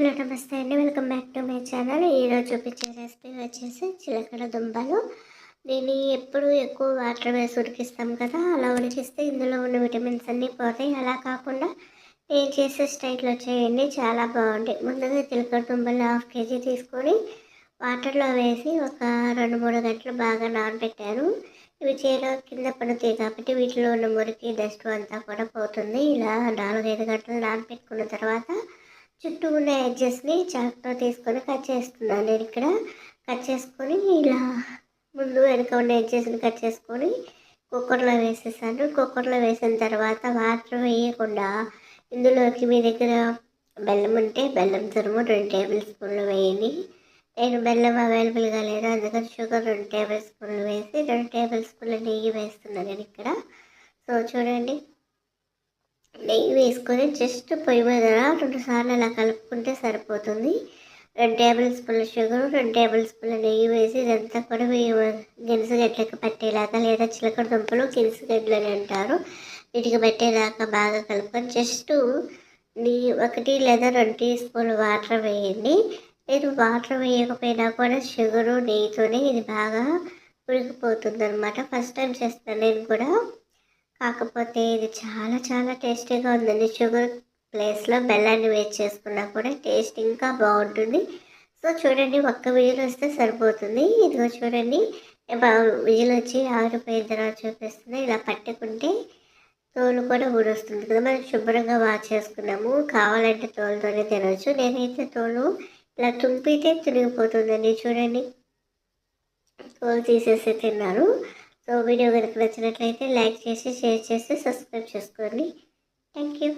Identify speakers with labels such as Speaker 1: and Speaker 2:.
Speaker 1: Hello నమస్తే అండి. Welcome back to my channel ఈరోజు చూపించే రెసిపీ వచ్చేసి చిలకడ దుంపలు. దీన్ని ఎప్పుడు ఎక్కువ వాటర్ వేసి ఉడికిస్తాం కదా అలా ఉడికిస్తే ఇందులో ఉన్న విటమిన్స్ అన్నీ పోతాయి. అలా కాకుండా నేను చేసే స్టైల్లో చేయండి చాలా బాగుంటాయి. ముందుగా చిలకడ దుంపలు హాఫ్ కేజీ తీసుకొని వాటర్లో వేసి ఒక రెండు మూడు గంటలు బాగా నానబెట్టాను. ఇవి చేయడం కింద పడుతాయి కాబట్టి వీటిలో ఉన్న మురికి డస్ట్ అంతా కూడా పోతుంది. ఇలా నాలుగైదు గంటలు నానబెట్టుకున్న తర్వాత చుట్టూ ఉన్న ఎడ్జెస్ని చాక్తో తీసుకొని కట్ చేస్తున్నాను నేను ఇక్కడ కట్ చేసుకొని ఇలా ముందు వెనక ఉన్న ఎడ్జెస్ని కట్ చేసుకొని కుక్కర్లో వేసేసాను. కుక్కర్లో వేసిన తర్వాత వాటర్ వేయకుండా ఇందులోకి మీ దగ్గర బెల్లం ఉంటే బెల్లం తురుము రెండు టేబుల్ స్పూన్లు వేయండి. నేను బెల్లం అవైలబుల్గా లేదు. అందుకని షుగర్ రెండు టేబుల్ స్పూన్లు వేసి రెండు టేబుల్ స్పూన్ల నెయ్యి వేస్తున్నాను నేను ఇక్కడ. సో చూడండి. నెయ్యి వేసుకొని జస్ట్ పొయ్యి మీద రెండు సార్లు అలా కలుపుకుంటే సరిపోతుంది. రెండు టేబుల్ స్పూన్ల షుగర్ రెండు టేబుల్ స్పూన్ల నెయ్యి వేసి ఇదంతా కూడా గినస గడ్డలకు పట్టేలాగా లేదా చిలకడ దుంపలు గినస గడ్డలు అని అంటారు. వీటికి పట్టేలాగా బాగా కలుపుకొని జస్ట్ నీ ఒకటి లేదా రెండు టీ స్పూన్లు వాటర్ వేయండి. లేదు వాటర్ వేయకపోయినా కూడా షుగరు నెయ్యితోనే ఇది బాగా ఉడికిపోతుంది అనమాట ఫస్ట్ టైం చేస్తాను నేను కూడా. కాకపోతే ఇది చాలా చాలా టేస్టీగా ఉందండి. షుగర్ ప్లేస్లో బెల్లాన్ని వేస్ట్ చేసుకున్నా కూడా టేస్ట్ ఇంకా బాగుంటుంది. సో చూడండి ఒక్క విజిల్ వస్తే సరిపోతుంది. ఇదిగో చూడండి విజిల్ వచ్చి ఆరిపోయిన తర్వాత చూపిస్తుంది. ఇలా పట్టుకుంటే తోలు కూడా ఊడొస్తుంది కదా. మనం శుభ్రంగా వాష్ చేసుకున్నాము. కావాలంటే తోలుతోనే తినవచ్చు నేనైతే తోలు ఇలా తుంపితే తిరిగిపోతుందండి చూడండి తోలు తీసేసి తిన్నారు. సో వీడియో కనుక నచ్చినట్లయితే లైక్ చేసి షేర్ చేసి సబ్స్క్రైబ్ చేసుకోండి. Thank you.